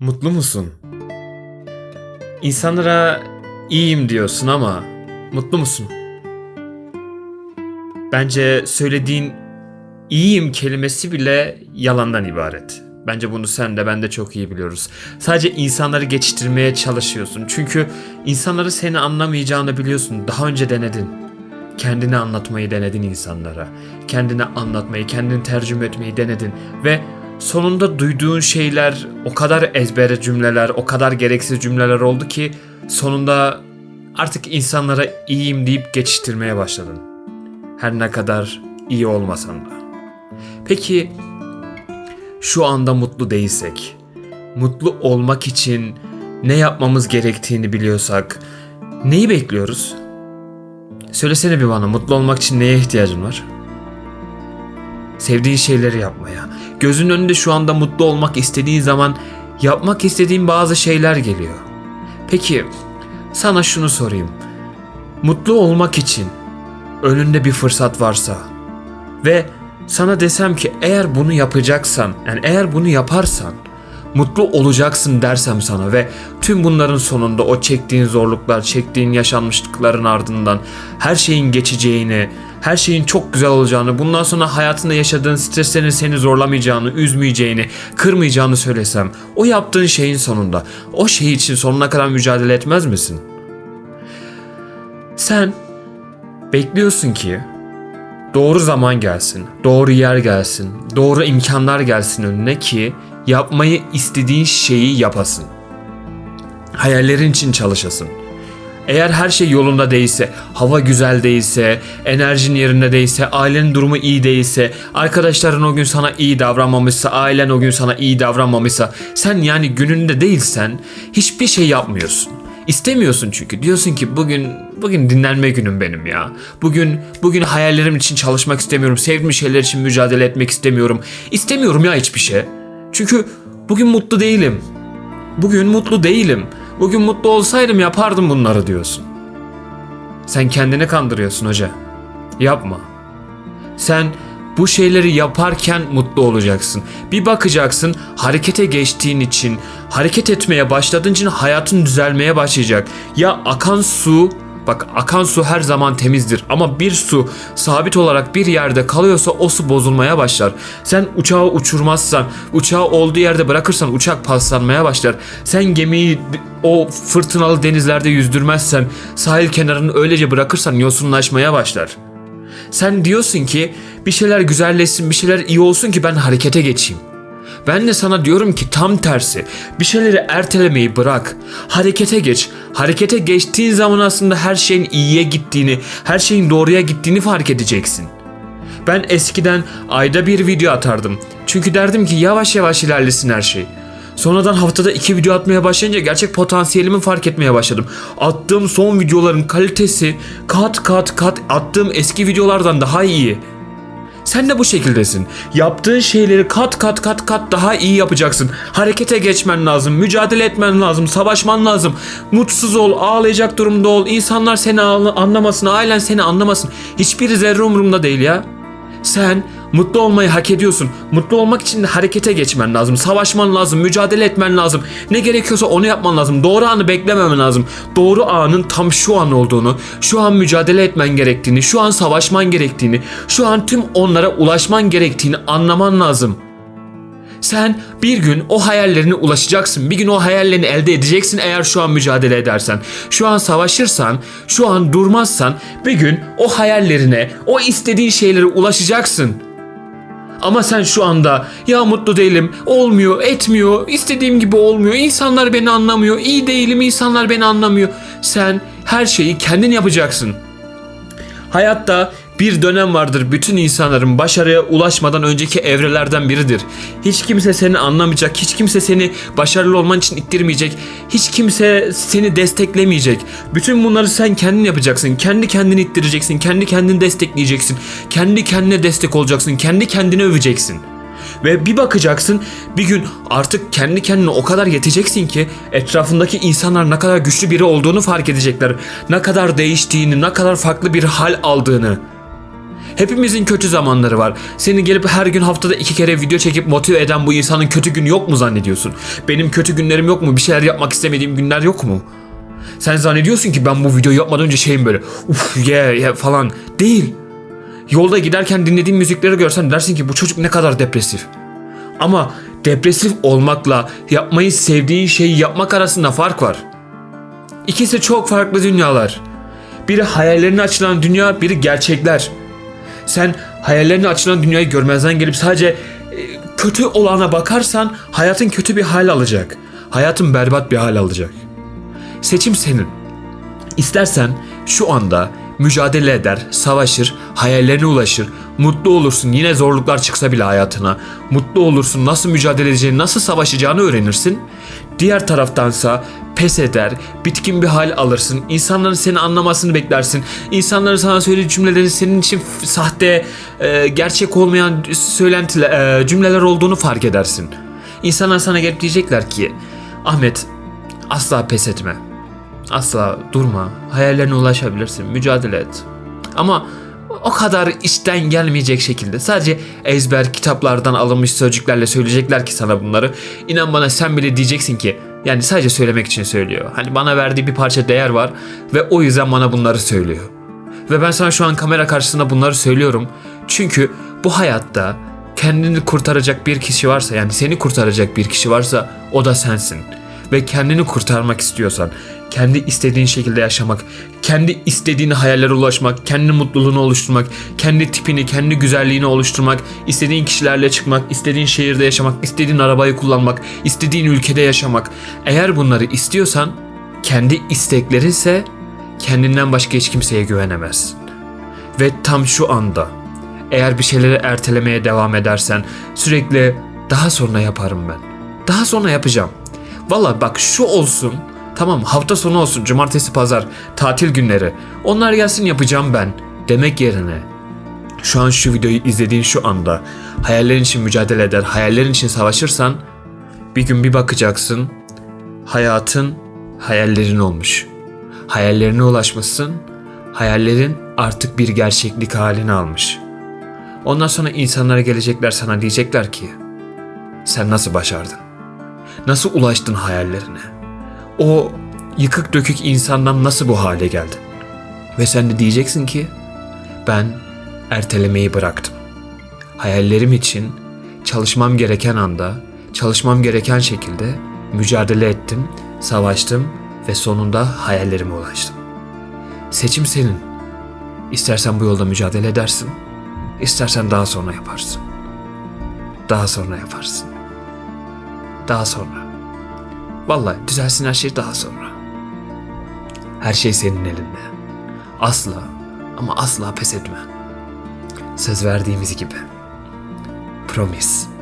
Mutlu musun? İnsanlara iyiyim diyorsun ama mutlu musun? Bence söylediğin iyiyim kelimesi bile yalandan ibaret. Bence bunu sen de ben de çok iyi biliyoruz. Sadece insanları geçiştirmeye çalışıyorsun. Çünkü insanları seni anlamayacağını biliyorsun. Daha önce denedin. Kendini anlatmayı denedin insanlara. Kendini anlatmayı, kendini tercüme etmeyi denedin. Ve sonunda duyduğun şeyler o kadar ezbere cümleler, o kadar gereksiz cümleler oldu ki sonunda artık insanlara iyiyim deyip geçiştirmeye başladın. Her ne kadar iyi olmasan da. Peki şu anda mutlu değilsek, mutlu olmak için ne yapmamız gerektiğini biliyorsak neyi bekliyoruz? Söylesene bir bana mutlu olmak için neye ihtiyacın var? Sevdiğin şeyleri yapmaya. Gözün önünde şu anda mutlu olmak istediğin zaman yapmak istediğin bazı şeyler geliyor. Peki sana şunu sorayım. Mutlu olmak için önünde bir fırsat varsa ve sana desem ki eğer bunu yapacaksan, yani eğer bunu yaparsan mutlu olacaksın dersem sana ve tüm bunların sonunda o çektiğin zorluklar, çektiğin yaşanmışlıkların ardından her şeyin geçeceğini, her şeyin çok güzel olacağını, bundan sonra hayatında yaşadığın streslerin seni zorlamayacağını, üzmeyeceğini, kırmayacağını söylesem, o yaptığın şeyin sonunda o şey için sonuna kadar mücadele etmez misin? Sen bekliyorsun ki doğru zaman gelsin, doğru yer gelsin, doğru imkanlar gelsin önüne ki yapmayı istediğin şeyi yapasın. Hayallerin için çalışasın. Eğer her şey yolunda değilse, hava güzel değilse, enerjin yerinde değilse, ailenin durumu iyi değilse, arkadaşların o gün sana iyi davranmamışsa, ailen o gün sana iyi davranmamışsa, sen yani gününde değilsen hiçbir şey yapmıyorsun. İstemiyorsun çünkü. Diyorsun ki bugün bugün dinlenme günüm benim ya. Bugün bugün hayallerim için çalışmak istemiyorum. Sevdiğim şeyler için mücadele etmek istemiyorum. İstemiyorum ya hiçbir şey. Çünkü bugün mutlu değilim. Bugün mutlu değilim. Bugün mutlu olsaydım yapardım bunları diyorsun. Sen kendini kandırıyorsun hoca. Yapma. Sen bu şeyleri yaparken mutlu olacaksın. Bir bakacaksın harekete geçtiğin için, hareket etmeye başladığın için hayatın düzelmeye başlayacak. Ya akan su, bak akan su her zaman temizdir ama bir su sabit olarak bir yerde kalıyorsa o su bozulmaya başlar. Sen uçağı uçurmazsan, uçağı olduğu yerde bırakırsan uçak paslanmaya başlar. Sen gemiyi o fırtınalı denizlerde yüzdürmezsen, sahil kenarını öylece bırakırsan yosunlaşmaya başlar. Sen diyorsun ki bir şeyler güzelleşsin, bir şeyler iyi olsun ki ben harekete geçeyim. Ben de sana diyorum ki tam tersi. Bir şeyleri ertelemeyi bırak. Harekete geç. Harekete geçtiğin zaman aslında her şeyin iyiye gittiğini, her şeyin doğruya gittiğini fark edeceksin. Ben eskiden ayda bir video atardım. Çünkü derdim ki yavaş yavaş ilerlesin her şey. Sonradan haftada iki video atmaya başlayınca gerçek potansiyelimi fark etmeye başladım. Attığım son videoların kalitesi kat kat kat attığım eski videolardan daha iyi. Sen de bu şekildesin. Yaptığın şeyleri kat kat kat kat daha iyi yapacaksın. Harekete geçmen lazım, mücadele etmen lazım, savaşman lazım. Mutsuz ol, ağlayacak durumda ol. İnsanlar seni anla- anlamasın, ailen seni anlamasın. Hiçbir zerre umurumda değil ya. Sen mutlu olmayı hak ediyorsun. Mutlu olmak için de harekete geçmen lazım. Savaşman lazım, mücadele etmen lazım. Ne gerekiyorsa onu yapman lazım. Doğru anı beklememen lazım. Doğru anın tam şu an olduğunu, şu an mücadele etmen gerektiğini, şu an savaşman gerektiğini, şu an tüm onlara ulaşman gerektiğini anlaman lazım. Sen bir gün o hayallerine ulaşacaksın. Bir gün o hayallerini elde edeceksin eğer şu an mücadele edersen. Şu an savaşırsan, şu an durmazsan bir gün o hayallerine, o istediğin şeylere ulaşacaksın. Ama sen şu anda ya mutlu değilim, olmuyor, etmiyor, istediğim gibi olmuyor, insanlar beni anlamıyor, iyi değilim, insanlar beni anlamıyor. Sen her şeyi kendin yapacaksın. Hayatta bir dönem vardır bütün insanların başarıya ulaşmadan önceki evrelerden biridir. Hiç kimse seni anlamayacak, hiç kimse seni başarılı olman için ittirmeyecek, hiç kimse seni desteklemeyecek. Bütün bunları sen kendin yapacaksın. Kendi kendini ittireceksin, kendi kendini destekleyeceksin. Kendi kendine destek olacaksın, kendi kendini öveceksin. Ve bir bakacaksın bir gün artık kendi kendine o kadar yeteceksin ki etrafındaki insanlar ne kadar güçlü biri olduğunu fark edecekler. Ne kadar değiştiğini, ne kadar farklı bir hal aldığını. Hepimizin kötü zamanları var. Seni gelip her gün haftada iki kere video çekip motive eden bu insanın kötü günü yok mu zannediyorsun? Benim kötü günlerim yok mu? Bir şeyler yapmak istemediğim günler yok mu? Sen zannediyorsun ki ben bu videoyu yapmadan önce şeyim böyle uf yeah, yeah falan. Değil. Yolda giderken dinlediğin müzikleri görsen dersin ki bu çocuk ne kadar depresif. Ama depresif olmakla yapmayı sevdiğin şeyi yapmak arasında fark var. İkisi çok farklı dünyalar. Biri hayallerine açılan dünya, biri gerçekler. Sen hayallerine açılan dünyayı görmezden gelip sadece e, kötü olana bakarsan hayatın kötü bir hal alacak. Hayatın berbat bir hal alacak. Seçim senin. İstersen şu anda mücadele eder, savaşır, hayallerine ulaşır, mutlu olursun yine zorluklar çıksa bile hayatına. Mutlu olursun, nasıl mücadele edeceğini, nasıl savaşacağını öğrenirsin. Diğer taraftansa pes eder, bitkin bir hal alırsın, insanların seni anlamasını beklersin. İnsanların sana söylediği cümlelerin senin için sahte, e, gerçek olmayan söylentiler, e, cümleler olduğunu fark edersin. İnsanlar sana gelip diyecekler ki, Ahmet asla pes etme. Asla durma. Hayallerine ulaşabilirsin. Mücadele et. Ama o kadar içten gelmeyecek şekilde. Sadece ezber kitaplardan alınmış sözcüklerle söyleyecekler ki sana bunları. İnan bana sen bile diyeceksin ki yani sadece söylemek için söylüyor. Hani bana verdiği bir parça değer var ve o yüzden bana bunları söylüyor. Ve ben sana şu an kamera karşısında bunları söylüyorum. Çünkü bu hayatta kendini kurtaracak bir kişi varsa yani seni kurtaracak bir kişi varsa o da sensin. Ve kendini kurtarmak istiyorsan, kendi istediğin şekilde yaşamak, kendi istediğin hayallere ulaşmak, kendi mutluluğunu oluşturmak, kendi tipini, kendi güzelliğini oluşturmak, istediğin kişilerle çıkmak, istediğin şehirde yaşamak, istediğin arabayı kullanmak, istediğin ülkede yaşamak. Eğer bunları istiyorsan, kendi isteklerinse kendinden başka hiç kimseye güvenemezsin. Ve tam şu anda eğer bir şeyleri ertelemeye devam edersen sürekli daha sonra yaparım ben. Daha sonra yapacağım. Valla bak şu olsun. Tamam hafta sonu olsun cumartesi pazar tatil günleri. Onlar gelsin yapacağım ben demek yerine şu an şu videoyu izlediğin şu anda hayallerin için mücadele eder, hayallerin için savaşırsan bir gün bir bakacaksın hayatın hayallerin olmuş. Hayallerine ulaşmışsın. Hayallerin artık bir gerçeklik halini almış. Ondan sonra insanlara gelecekler sana diyecekler ki sen nasıl başardın? Nasıl ulaştın hayallerine? O yıkık dökük insandan nasıl bu hale geldin? Ve sen de diyeceksin ki ben ertelemeyi bıraktım. Hayallerim için çalışmam gereken anda, çalışmam gereken şekilde mücadele ettim, savaştım ve sonunda hayallerime ulaştım. Seçim senin. İstersen bu yolda mücadele edersin, istersen daha sonra yaparsın. Daha sonra yaparsın. Daha sonra. Vallahi düzelsin her şey daha sonra. Her şey senin elinde. Asla ama asla pes etme. Söz verdiğimiz gibi. Promise.